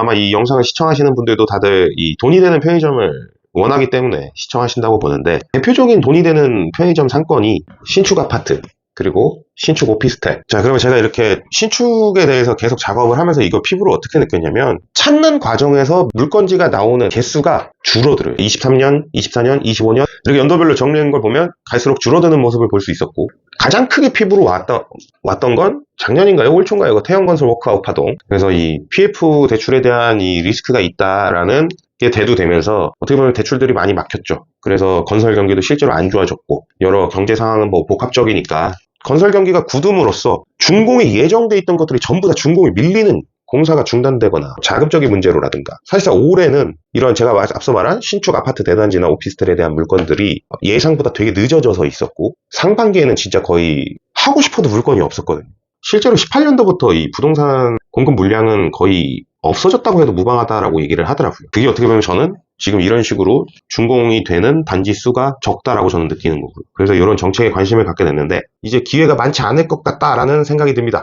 아마 이 영상을 시청하시는 분들도 다들 이 돈이 되는 편의점을 원하기 때문에 시청하신다고 보는데 대표적인 돈이 되는 편의점 상권이 신축 아파트 그리고 신축 오피스텔. 자, 그러면 제가 이렇게 신축에 대해서 계속 작업을 하면서 이거 피부로 어떻게 느꼈냐면 찾는 과정에서 물건지가 나오는 개수가 줄어들어요. 23년, 24년, 25년 이렇게 연도별로 정리한 걸 보면 갈수록 줄어드는 모습을 볼 수 있었고 가장 크게 피부로 왔던, 왔던 건 작년인가요? 올 초인가요? 이거 태형건설 워크아웃 파동. 그래서 이 PF 대출에 대한 이 리스크가 있다라는 게 대두되면서 어떻게 보면 대출들이 많이 막혔죠. 그래서 건설 경기도 실제로 안 좋아졌고 여러 경제 상황은 뭐 복합적이니까 건설 경기가 굳음으로써 준공이 예정돼 있던 것들이 전부 다 준공이 밀리는 공사가 중단되거나 자금적인 문제로라든가 사실상 올해는 이런 제가 말- 앞서 말한 신축 아파트 대단지나 오피스텔에 대한 물건들이 예상보다 되게 늦어져서 있었고 상반기에는 진짜 거의 하고 싶어도 물건이 없었거든요. 실제로 18년도부터 이 부동산 공급 물량은 거의 없어졌다고 해도 무방하다라고 얘기를 하더라고요. 그게 어떻게 보면 저는 지금 이런 식으로 준공이 되는 단지 수가 적다라고 저는 느끼는 거고요. 그래서 이런 정책에 관심을 갖게 됐는데 이제 기회가 많지 않을 것 같다라는 생각이 듭니다.